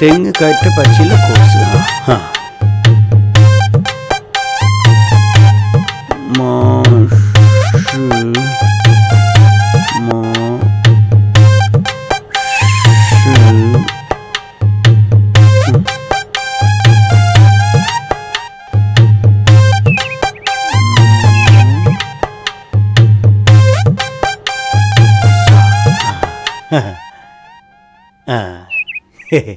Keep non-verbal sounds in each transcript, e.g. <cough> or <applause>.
തെങ്ങ് കയറ്റ പരിശീലന കോഴ്സ് ആ, ആ. മാഷ് മാഷ് ആ ഹെ, ഹെ.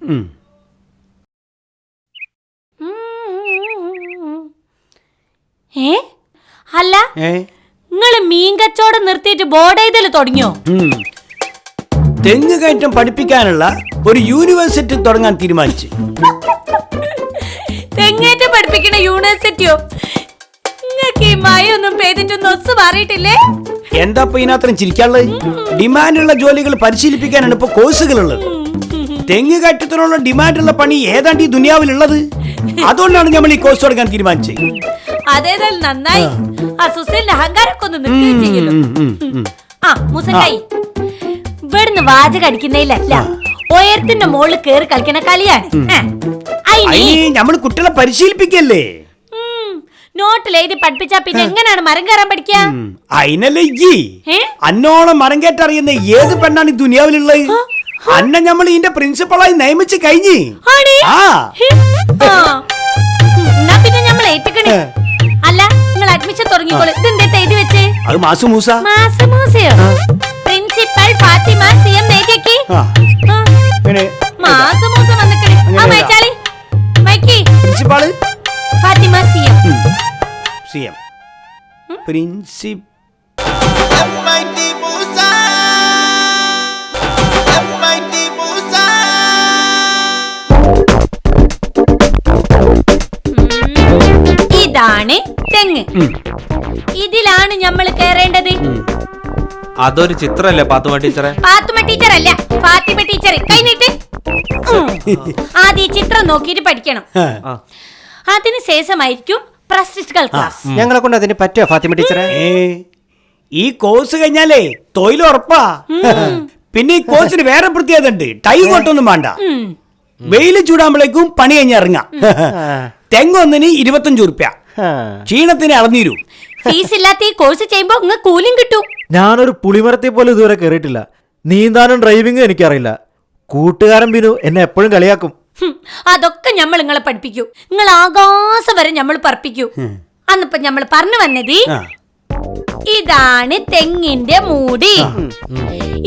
ഉം. ഏ? അല്ല നിങ്ങൾ മീൻ കച്ചവടം നിർത്തിയിട്ട് ബോർഡ് എഴുതൽ തുടങ്ങിയോ. തെങ്ങ് കയറ്റം പഠിപ്പിക്കാനുള്ള ഒരു യൂണിവേഴ്സിറ്റി തുടങ്ങാൻ തീരുമാനിച്ചു. തെങ്ങേറ്റം പഠിപ്പിക്കുന്ന യൂണിവേഴ്സിറ്റിയോ നിങ്ങൾക്ക് ഈ മഴയൊന്നും പെയ്തിട്ടൊന്നും ഒസ് മാറിയിട്ടില്ലേ? എന്താ ഇപ്പൊ ഇതിനകത്രം ചിരിക്കാനുള്ളത്? ഡിമാൻഡുള്ള ജോലികൾ പരിശീലിപ്പിക്കാനാണ് ഇപ്പൊ കോഴ്സുകളുള്ളത് തെങ്ങ് കയറ്റത്തിനുള്ള ഡിമാൻഡുള്ള പണി ഏതാണ്ട് ഈ ദുനിയാവിലുള്ളത്? <laughs> അതുകൊണ്ടാണ് നമ്മൾ ഈ കോഴ്സ് തുടങ്ങാൻ തീരുമാനിച്ചത് അതേതായാലും നന്നായി. ആ. സുസേലിന്റെ അഹങ്കാരമൊക്കെ ഒന്ന് ചെയ്യല്ലോ. ഉം. ആ മുസക്കായി. ഇവിടുന്ന് വാചക അടിക്കുന്നതിലല്ല ഉയരത്തിന്റെ മുകളിൽ കേറി കളിക്കണ കളിയാണ്. ഏ. അയിന് നമ്മൾ കുട്ടികളെ പരിശീലിപ്പിക്കല്ലേ? ഉം, നോട്ടിൽ എഴുതി പഠിപ്പിച്ചാ പിന്നെ എങ്ങനെയാണ് മരം കയറാൻ പഠിക്കുക ഉം. അതിനല്ലേ ഈ ഏ? അന്നോളം മരം കയറ്ററിയുന്ന ഏത് പെണ്ണാണ് ഈ ദുനിയാവിലുള്ളത്? അന്നെ നമ്മൾ ഇതിന്റെ പ്രിൻസിപ്പളായി നിയമിച്ചു കഴിഞ്ഞ്? ആ. എന്നാ പിന്നെ നമ്മൾ ഏറ്റുക്കണേ അല്ല നിങ്ങൾ അഡ്മിഷൻ തുടങ്ങിക്കോളൂ. ഇതെന്തേ എഴുതി വെച്ചേ? അത് മാസു മൂസ. മാസമൂസയോ പ്രിൻസിപ്പൽ ഫാത്തിമ സി എം എഴുതിയേക്ക്. ആ, വന്നിക്കണേ. മൈച്ചാളി. മൈക്കി. Principal Fathima C M C M principal തെങ്ങ്. ഇതിലാണ് നമ്മൾ കയറേണ്ടത് അതൊരു ചിത്രല്ലേ പാത്തുമ ടീച്ചറെ? പാത്തുമ ടീച്ചർ അല്ല ഫാത്തിമ ടീച്ചർ കൈനീട്ട്. ഉം. ആദ്യം ഈ ചിത്രം നോക്കിയിട്ട് പഠിക്കണം. അതിന് ശേഷമായിരിക്കും ക്ലാസ്. ഞങ്ങളെ കൊണ്ട് അതിന് പറ്റുമോ ഫാത്തിമ ടീച്ചറെ? ഈ കോഴ്സ് കഴിഞ്ഞാലേ തൊഴിൽ ഉറപ്പാ. പിന്നെ ഈ കോഴ്സിന് വേറെ പ്രത്യേകത ഉണ്ട് ടൈം കൊട്ടൊന്നും വേണ്ട. വെയിൽ ചൂടാകുമ്പോഴേക്കും പണി കഴിഞ്ഞിറങ്ങാം തെങ്ങൊന്നിന് ഇരുപത്തഞ്ചു റുപ്യ ക്ഷീണത്തിന് അളന്നീരു. ഫീസ് ഇല്ലാത്ത ഈ കോഴ്സ് ചെയ്യുമ്പോ ഇങ്ങ് കൂലിയും കിട്ടും. ഞാനൊരു പുളിമരത്തെ പോലെ ഇതുവരെ കയറിയിട്ടില്ല നീന്താനും ഡ്രൈവിംഗും എനിക്കറിയില്ല. കൂട്ടുകാരൻ ബിനു എന്നെ എപ്പോഴും കളിയാക്കും. ഹും, അതൊക്കെ ഞമ്മൾ നിങ്ങളെ പഠിപ്പിക്കൂ. നിങ്ങൾ ആകാശം വരെ നമ്മൾ പറപ്പിക്കൂ. അന്നിപ്പോ നമ്മൾ പറഞ്ഞു വന്നത് ആ. ഇതാണ് തെങ്ങിന്റെ മൂടി.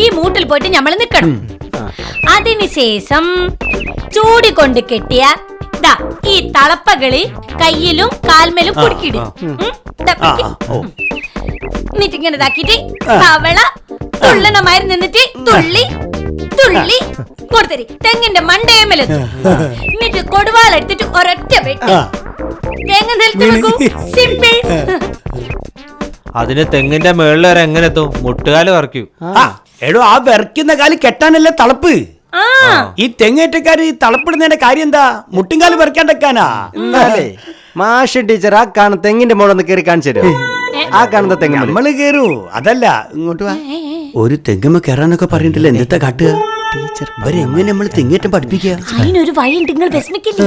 ഈ മൂട്ടിൽ പോയിട്ട് നമ്മൾ നിക്കണം. അതിനുശേഷം ചൂടി കൊണ്ട് കെട്ടിയ ഈ തളപ്പകളി കയ്യിലും കാൽമേലും കുടുക്കിയിടും. പിടിക്ക്. എന്നിട്ട് ഇങ്ങനെ ഇതാക്കിട്ട് തവള തുള്ളണമായി നിന്നിട്ട് തുള്ളി തുള്ളി കൊടുത്തരി. തെങ്ങിന്റെ മണ്ടയമ്മല. എന്നിട്ട് കൊടുവാളെടുത്തിട്ട് ഒരൊറ്റ വെട്ടി. തേങ്ങ നിലത്ത് വെക്കൂ. സിമ്പിൾ. അതിന് തെങ്ങിന്റെ മേളിൽ വരെ എങ്ങനെ എത്തും? മുട്ടുകാൽ വറക്കൂ ആ, എടോ ആ വിറയ്ക്കുന്ന കാൽ കെട്ടാനല്ലേ തളപ്പ്? ഈ തെങ്ങേറ്റക്കാര് തളപ്പിടുന്നതിന്റെ കാര്യം എന്താ? മുട്ടിങ്കാൽ പറിക്കാണ്ടെക്കാനാ? എന്നാലേ മാഷ് ടീച്ചർ ആ കാണ തെങ്ങിന്റെ മോളൊന്ന് കയറി കാണിച്ചു ആ കാണുന്ന തെങ്ങ് നമ്മൾ കേറൂ. അതല്ല ഇങ്ങോട്ട് വാ. ഒരു തെങ്ങമ്മ കയറാനൊക്കെ പറഞ്ഞിട്ടില്ല? എന്താ കാട്ടുക? ടീച്ചർ ഇവരെ എങ്ങനെ നമ്മൾ തെങ്ങേറ്റം പഠിപ്പിക്കുക? അതിനൊരു വഴിയുണ്ട്. നിങ്ങൾ വിഷമിക്കില്ലേ?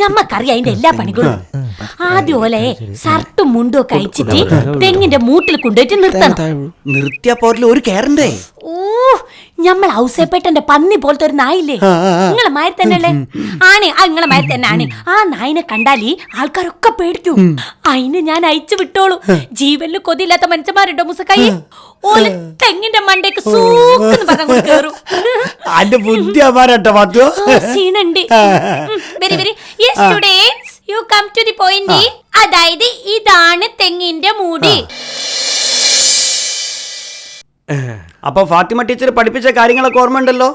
ഞമ്മക്കറിയാം അതിന്റെ എല്ലാ പണികളും. ആദ്യം ഓലെ ഷർട്ടും മുണ്ടും ഒക്കെ അയച്ചിട്ട് തെങ്ങിന്റെ മൂട്ടിൽ കൊണ്ടുപോയിട്ട് നിർത്തണം. നിർത്തിയ പോരിൽ ഒരു കയറണ്ടേ ഓ ഞമ്മൾ ഔസേപ്പേട്ടന്റെ പന്നി പോലത്തെ ഒരു നായില്ലേ? നിങ്ങളെ മാതിരി തന്നെയല്ലേ? ആണ് ആ നിങ്ങളെ മാതിരി തന്നെ ആണ് ആ നായിനെ കണ്ടാലേ ആൾക്കാരൊക്കെ പേടിക്കും. അതിന് ഞാൻ അയച്ചു വിട്ടോളൂ. ജീവനിൽ കൊതിയില്ലാത്ത മനുഷ്യന്മാരുണ്ടോ മുസക്കായി? ഓൽ തെങ്ങിന്റെ മണ്ടേക്ക് സൂക്കെന്ന് പറഞ്ഞു കേറും. Very very. Yes students you come to the point അതായത് ഇതാണ് തെങ്ങിന്റെ മൂടി. അപ്പൊ ഫാത്തിമ ടീച്ചർ പഠിപ്പിച്ച കാര്യങ്ങളൊക്കെ ഓർമ്മയുണ്ടല്ലോ?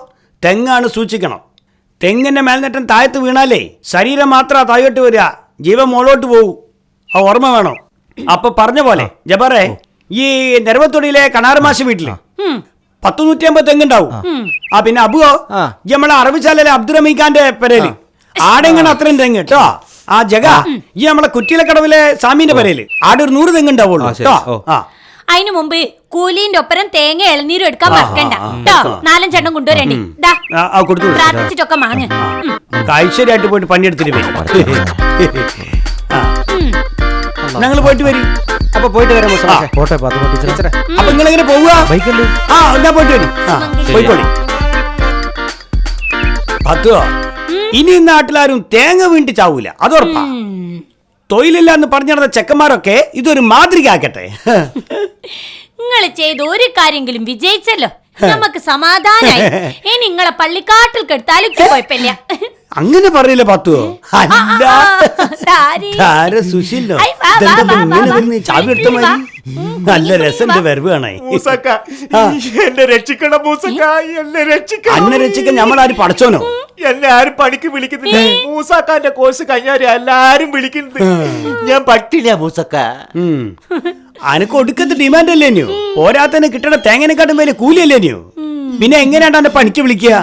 തെങ്ങാണ് സൂക്ഷിക്കണം. തെങ്ങിന്റെ മേൽനേറ്റം താഴത്ത് വീണാലേ ശരീരം മാത്രം താഴോട്ട് വരിക. ജീവൻ മുകളോട്ട് പോകും ആ ഓർമ്മ വേണം. അപ്പൊ പറഞ്ഞ പോലെ ജബറേ ഈ നെരവത്തൊടിയിലെ കണാർമാശ വീട്ടിൽ. പത്ത് നൂറ്റി അമ്പത് തെങ്ങുണ്ടാവും ആ പിന്നെ അബുവോ നമ്മളെ അറബിച്ചാലെ അബ്ദുറമീഖാന്റെ പെരയിൽ ആടെങ്ങനെ അത്രയും തെങ്ങ് കേട്ടോ. ആ ജഗ ഈ നമ്മളെ കുറ്റിയിലക്കടവിലെ സാമീന്റെ പെരയിൽ ആടെ ഒരു നൂറ് തെങ്ങുണ്ടാവുള്ളൂ കേട്ടോ. ആ. അതിനു മുമ്പ് കൂലിന്റെ ഒപ്പരം തേങ്ങ ഇളനീരും എടുക്കാൻ മറക്കണ്ട. കേട്ടോ നാലഞ്ചെണ്ണം കൊണ്ടുവരേണ്ടി. ദാ ആ, ആ കൊടുത്തു വിട്. പ്രാർത്ഥിച്ചിട്ടൊക്കെ മാങ്ങ്. ഉം. കാഴ്ചയായിട്ട് പോയിട്ട് പണിയെടുത്തിട്ട് വരും. ഞങ്ങൾ പോയിട്ട് വരും. അപ്പൊ പോയിട്ട് വരാം. പോട്ടെ പാത്തുമ്മ ടീച്ചറെ അപ്പൊ നിങ്ങൾ എങ്ങനെ പോവുക. ബൈക്കുണ്ട്. ആ പോയിട്ട് വരും. ആ പോയിക്കോളി. പത്തുവോ? ഇനി ഈ നാട്ടിലാരും തേങ്ങ വീണ്ടി ചാവൂല. അതുറപ്പാ. ഉം. തൊഴിലില്ല എന്ന് പറഞ്ഞു നടന്ന ചെക്കന്മാരൊക്കെ ഇതൊരു മാതൃക ആക്കട്ടെ <laughs> നിങ്ങൾ ചെയ്ത് ഒരു കാര്യമെങ്കിലും വിജയിച്ചല്ലോ. നമുക്ക് സമാധാനായി. <laughs> ഇനി നിങ്ങളെ പള്ളിക്കാട്ടിൽ കെടുത്താലും കുഴപ്പമില്ല. <laughs> അങ്ങനെ പറയില്ല പത്തുവോ? അല്ല. സുശീലോ. ഇങ്ങനെ ചാവി എടുത്ത. നല്ല രസന്റെ മൂസക്ക. എന്നെ രക്ഷിക്കണം മൂസക്ക എന്നെ രക്ഷിക്കണം. അന്നെ രക്ഷിക്കാൻ നമ്മളാരും പഠിച്ചോനോ? എന്നെ ആരും പണിക്ക് വിളിക്കുന്നില്ല. മൂസാക്കാന്റെ കോഴ്സ് കഴിഞ്ഞാൽ എല്ലാരും വിളിക്കുന്നു ഞാൻ പട്ടില്ല മൂസക്ക. <laughs> അനക്ക് ഒടുക്കത്തെ ഡിമാൻഡ് അല്ലേ നീ പോരാത്തന്നെ കിട്ടണ തേങ്ങനെക്കാട്ടും വലിയ കൂലിയല്ലേ നീ പിന്നെ എങ്ങനെയാണ്ട് എന്നെ പണിക്ക് വിളിക്കുക?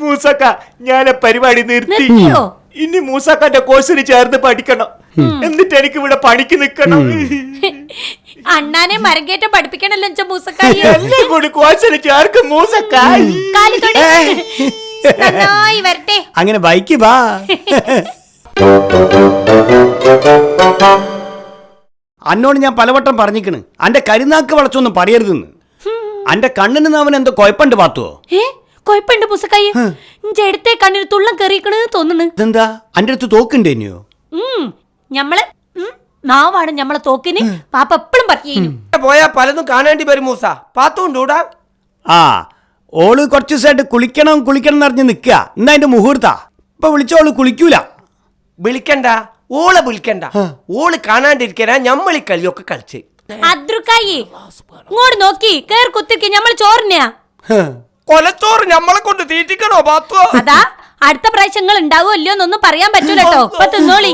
മൂസക്ക ഞാൻ പരിപാടി നിർത്തി? ഇനി മൂസക്കാന്റെ കോഴ്സിന് ചേർന്ന് പഠിക്കണം. എന്നിട്ട് എനിക്ക് ഇവിടെ പണിക്ക് നിക്കണം അണ്ണാനെ മരങ്കേറ്റം പഠിപ്പിക്കണല്ലോ മൂസക്ക മൂസക്കാരി എന്നെ കൂടി കോഴ്സിന് ചേർക്കും മൂസക്ക. കാലി തൊടി. നന്നായി വരട്ടെ. അങ്ങനെ ബൈക്ക് വാ. <laughs> അന്നോട് ഞാൻ പലവട്ടം പറഞ്ഞിക്കണ് അന്റെ കരിനാക്ക് വളച്ചൊന്നും പറയരുതെന്ന്. അന്റെ കണ്ണിന് അവൻ എന്തോ കൊയപ്പണ്ട് പാത്തുവോ? കൊഴപ്പുണ്ട് മൂസക്കായി ഇന്റെ അടുത്തേ കണ്ണിന് തുള്ളം കയറിക്കണ് തോന്നുന്നു ഇതെന്താ? അന്റെ അടുത്ത് തോക്കുണ്ട് എന്നെയോ ഞമ്മൾ നാവാണ് ഞമ്മളെ തോക്കിന്. പാപ്പ എപ്പോഴും പറയും പോയാ പലതും കാണേണ്ടി വരും മൂസ. പാത്തുകൊണ്ടൂടാ ആ ഓൾ കുറച്ചു ദിവസമായിട്ട് കുളിക്കണം കുളിക്കണം എന്ന് അറിഞ്ഞ് നിൽക്കുക എന്നാ അതിന്റെ മുഹൂർത്താ. ഇപ്പൊ വിളിച്ചോൾ കുളിക്കൂല. വിളിക്കണ്ട. ഓളെ വിളിക്കണ്ട. ഓൾ കാണാണ്ടിരിക്കാനാ ഞമ്മളി കളിയൊക്കെ കളിച്ച്. അദ്രുക്കായി. ഇങ്ങോട്ട് നോക്കി. കേറി കുത്തിരിക്ക. ഞമ്മൾ ചോറിനാ? കൊലച്ചോറ് ഞമ്മളെ കൊണ്ട് തീറ്റിക്കണോ പാത്തോ? അതാ. അടുത്ത പ്രാവശ്യം നിങ്ങൾ ഉണ്ടാവോ ഇല്ലയോ എന്നൊന്നും പറയാൻ പറ്റൂല കേട്ടോ. ഇപ്പൊ തിന്നോളി.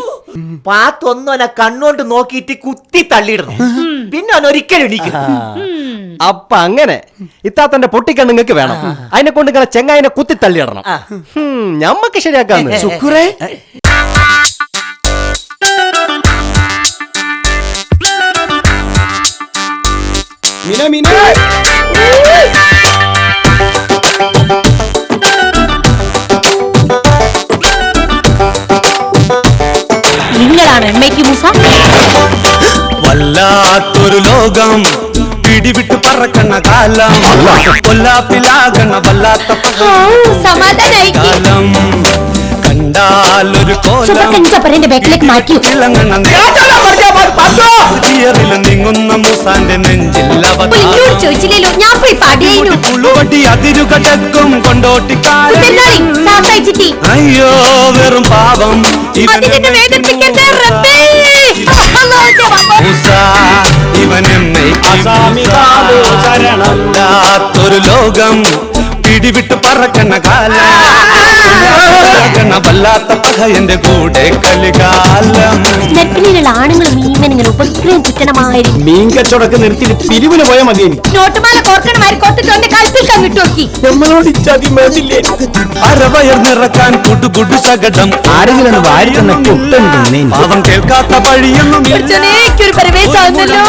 പാത്തൊന്നോനെ കണ്ണോണ്ട് നോക്കിയിട്ട് കുത്തി തള്ളിയിടണം. പിന്നെ അവൻ ഒരിക്കലും എണീക്കും അപ്പൊ അങ്ങനെ ഇത്താത്തന്റെ പൊട്ടിക്കണ്ണ് നിങ്ങൾക്ക് വേണം. അതിനെ കൊണ്ട് നിങ്ങളെ ചെങ്ങായിനെ കുത്തി തള്ളിയിടണം. ഞമ്മക്ക് ശരിയാക്കാന്ന്. ശുക്രേ. മിന മിന. നിങ്ങളാണ് എമ്മയ്ക്ക് മുസ? വല്ലാത്തൊരു ലോകം. പിടിവിട്ട് പറക്കണ കാലം. കൊല്ലാപ്പിലാകണ വല്ലാത്ത കാലം. കണ്ടാലൊരു കോലം. ബാക്കിലേക്ക് മാറ്റി. നീങ്ങുന്ന മൂസാന്റെ നെഞ്ചിൽ ചോദിച്ചില്ലല്ലോ? ഞാൻ പോയി പാടിയായിരുന്നു പുളുവടി അതിരുകടക്കും കൊണ്ടോട്ടിക്കാരൻ. ഇതെന്തായി അയ്യോ വെറും പാവം. ശരണം. എന്നൊരു ലോകം. പിടിവിട്ട് പറക്കണ കാലം. വല്ലാത്ത വല്ലാത്ത പകയന്റെ കൂടെ കളികാലം. നെറ്റിലുള്ള ആണുങ്ങൾ മീമൻ ഇങ്ങനെ ഉപഗ്രഹം ചുറ്റണമായിരുന്നു മീൻ കച്ചവടമൊക്കെ നിർത്തിയിട്ട് പിരിവിന് പോയാൽ മതി നോട്ടുമാല കോർക്കണമാരി എന്റെ കങ്ങിട്ട് നോക്കി നമ്മളോട് മേടില്ലേ? അരവയർ നിറക്കാൻ കുടുകുടു സകടം ആരെങ്കിലും ഒന്ന് വാരി തന്ന കുട്ടുണ്ടെന്നേ പാവം കേൾക്കാത്ത വഴിയൊന്നും ഒരു പരവേശാവുന്നല്ലോ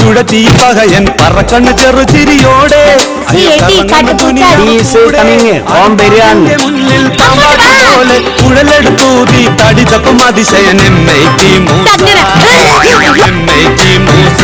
ചുഴറ്റി പകയൻ പറക്കണ്ണ് ചെറുചിരിയോടെ സി കമ്മിങ് ഓം ബിരിയാണി. പോലെ കുഴലെടുത്തൂതി തടിതപ്പം Athisayan M I T Moosa. M I T Moosa.